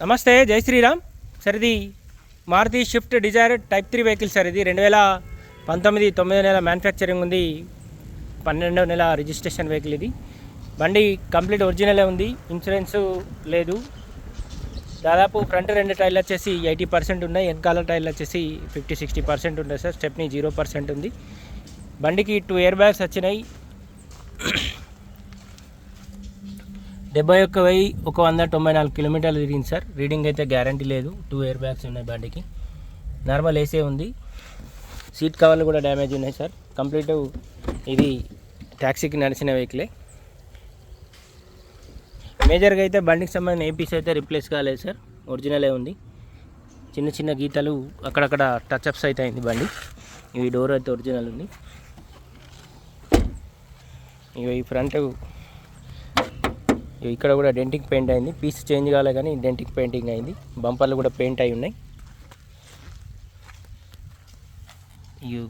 నమస్తే జై శ్రీరామ్. సార్ ఇది Maruti Swift Dzire type three vehicle sir ఇది రెండు వేల పంతొమ్మిది తొమ్మిదో నెల మ్యానుఫ్యాక్చరింగ్ ఉంది. పన్నెండో నెల రిజిస్ట్రేషన్ వెహికల్ ఇది. బండి కంప్లీట్ ఒరిజినలే ఉంది. ఇన్సూరెన్స్ లేదు. దాదాపు ఫ్రంట్ రెండు టైర్లు వచ్చేసి ఎయిటీ పర్సెంట్ ఉన్నాయి. వెనకాల టైర్లు వచ్చేసి ఫిఫ్టీ సిక్స్టీ పర్సెంట్ ఉన్నాయి సార్. స్టెప్ని జీరో పర్సెంట్ ఉంది. బండికి టూ ఇయర్ బ్యాగ్స్ వచ్చినాయి. డెబ్బై ఒక్క వెయ్యి ఒక వంద తొంభై నాలుగు కిలోమీటర్లు తిరిగింది సార్. రీడింగ్ అయితే గ్యారంటీ లేదు. టూ ఇయర్ బ్యాగ్స్ ఉన్నాయి బండికి. నార్మల్ ఏసే ఉంది. సీట్ కవర్లు కూడా డ్యామేజ్ ఉన్నాయి సార్. కంప్లీట్ ఇది ట్యాక్సీకి నడిచిన వెహికలే మేజర్గా అయితే బండికి సంబంధించిన ఏపీస్ అయితే రిప్లేస్ కాలేదు సార్. ఒరిజినలే ఉంది. చిన్న చిన్న గీతలు అక్కడక్కడ టచ్అప్స్ అయితే అయింది బండి. ఇవి డోర్ అయితే ఒరిజినల్ ఉంది. ఇవి ఫ్రంట్ ఇక్కడ కూడా డెంటింగ్ పెయింట్ అయింది. పీస్ చేంజ్ కాలే కానీ డెంటింగ్ పెయింటింగ్ అయింది. బంపర్లు కూడా పెయింట్ అయి ఉన్నాయి. ఇవి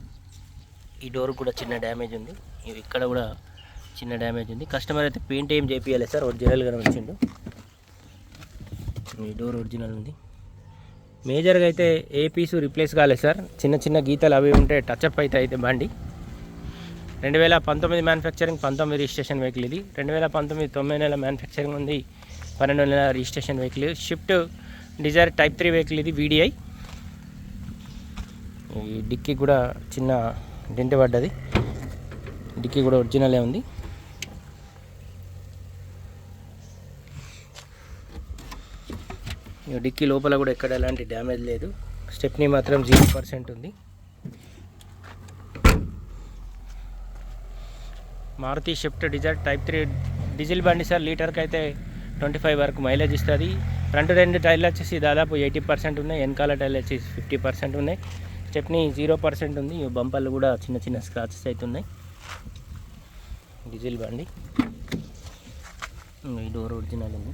ఈ డోర్ కూడా చిన్న డ్యామేజ్ ఉంది. ఇవి ఇక్కడ కూడా చిన్న డ్యామేజ్ ఉంది. కస్టమర్ అయితే పెయింట్ ఏం చేపియాలి సార్. ఒరిజినల్గానే వచ్చిండు. ఈ డోర్ ఒరిజినల్ ఉంది. మేజర్గా అయితే ఏ పీసు రిప్లేస్ కాలేదు సార్. చిన్న చిన్న గీతలు అవి ఉంటే టచ్అప్ అయితే అయితే బండి. రెండు వేల పంతొమ్మిది మ్యానుఫ్యాక్చరింగ్ పంతొమ్మిది రిజిస్ట్రేషన్ వెహికల్ ఇది. రెండు వేల పంతొమ్మిది తొమ్మిది నెలల మ్యానుఫ్యాక్చరింగ్ ఉంది. పన్నెండు నెలల registration vehicle Swift Dzire type three vehicle ఇది వీడిఐ ఈ డిక్కీ కూడా చిన్న డెంట్ పడ్డది. డిక్కీ కూడా ఒరిజినలే ఉంది. డిక్కీ లోపల కూడా ఎక్కడ ఎలాంటి డ్యామేజ్ లేదు. స్టెప్నీ మాత్రం జీరో పర్సెంట్ ఉంది. Maruti Swift Dzire type three diesel బండి సార్ లీటర్కి అయితే ట్వంటీ ఫైవ్ వరకు మైలేజ్ ఇస్తుంది. ఫ్రంట్ రెండు టైర్లు వచ్చేసి దాదాపు ఎయిటీ పర్సెంట్ ఉన్నాయి. వెనకాల టైర్లు వచ్చేసి ఫిఫ్టీ పర్సెంట్ ఉన్నాయి. స్టెప్ని జీరో పర్సెంట్ ఉంది. ఈ బంపర్లు కూడా చిన్న చిన్న స్క్రాచెస్ అవుతున్నాయి డీజిల్ బండి. ఈ డోర్ ఒరిజినల్ ఉంది.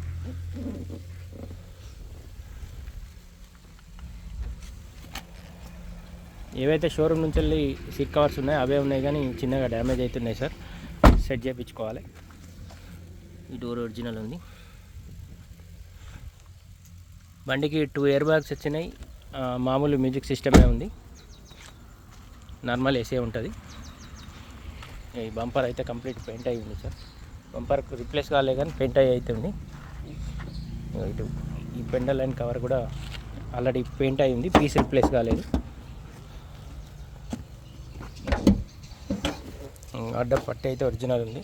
ఏవైతే షోరూమ్ నుంచి వెళ్ళి సీట్ కవర్స్ ఉన్నాయో అవే ఉన్నాయి కానీ చిన్నగా డ్యామేజ్ అవుతున్నాయి సార్ సెట్ చేయించుకోవాలి. ఈ డోర్ ఒరిజినల్ ఉంది. బండికి టూ ఇయర్ బ్యాగ్స్ వచ్చినాయి. మామూలు మ్యూజిక్ సిస్టమే ఉంది. నార్మల్ ఏసీ ఉంటుంది. ఈ బంపర్ అయితే కంప్లీట్ పెయింట్ అయి ఉంది సార్. బంపర్ రిప్లేస్ కాలే కానీ పెయింట్ అయ్యి అయితే ఉంది. ఇటు ఈ పెండల్ లైన్ కవర్ కూడా ఆల్రెడీ పెయింట్ అయ్యింది ఉంది. పీస్ రిప్లేస్ కాలేదు. ఆర్డర్ పట్టి అయితే ఒరిజినల్ ఉంది.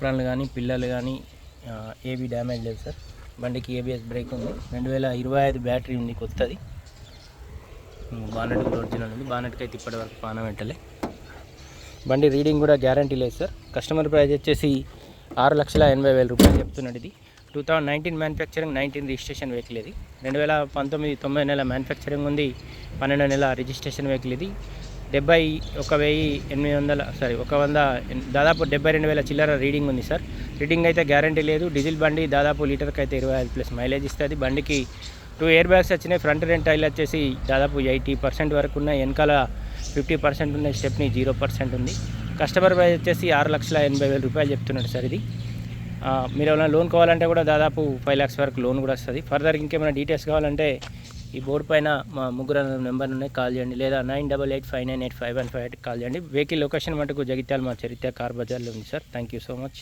ప్రాణాలు కానీ పిల్లలు కానీ ఏవి డ్యామేజ్ లేదు సార్. బండికి ఏబిఎస్ బ్రేక్ ఉంది. రెండు వేల ఇరవై ఐదు బ్యాటరీ ఉంది కొత్తది. బానెట్ కూడా ఒరిజినల్ ఉంది. బానెట్కి అయితే ఇప్పటి వరకు పానం పెట్టలే. బండి రీడింగ్ కూడా గ్యారంటీ లేదు సార్. కస్టమర్ ప్రైస్ వచ్చేసి ఆరు లక్షల ఎనభై వేల రూపాయలు చెప్తున్నాడు ఇది. Two thousand nineteen manufacturing nineteen registration vehicle ఇది. రెండు వేల పంతొమ్మిది తొంభై నెల మ్యానుఫ్యాక్చరింగ్ ఉంది. పన్నెండు నెల రిజిస్ట్రేషన్ వెహికల్ ఇది. డెబ్బై ఒక వెయ్యి ఎనిమిది వందల సారీ ఒక వంద దాదాపు డెబ్బై రెండు వేల చిల్లర రీడింగ్ ఉంది సార్. రీడింగ్ అయితే గ్యారంటీ లేదు. డీజిల్ బండి దాదాపు లీటర్కి అయితే ఇరవై ఐదు ప్లస్ మైలేజ్ ఇస్తుంది. బండికి టూ ఇయర్ బ్యాగ్స్ వచ్చినాయి. ఫ్రంట్ రెండు టైర్లు వచ్చేసి దాదాపు ఎయిటీ పర్సెంట్ వరకు ఉన్నాయి. వెనకాల ఫిఫ్టీ పర్సెంట్ ఉన్నాయి స్టెప్ని జీరో పర్సెంట్ ఉంది. కస్టమర్ ప్రైస్ వచ్చేసి ఆరు లక్షల ఎనభై వేల రూపాయలు చెప్తున్నాడు సార్ ఇది. మీరు ఏమైనా లోన్ కావాలంటే కూడా దాదాపు ఫైవ్ ల్యాక్స్ వరకు లోన్ కూడా వస్తుంది. ఫర్దర్ ఇంకేమైనా డీటెయిల్స్ కావాలంటే ఈ బోర్డు పైన మా ముగ్గురు నెంబర్ ఉన్నాయి కాల్ చేయండి. లేదా nine double eight five nine eight five one five eight call చేయండి. వెహికల్ లొకేషన్ మటుకు జగిత్యాల మా చరిత్ర కార్ బజార్లో ఉంది sir. Thank you so much.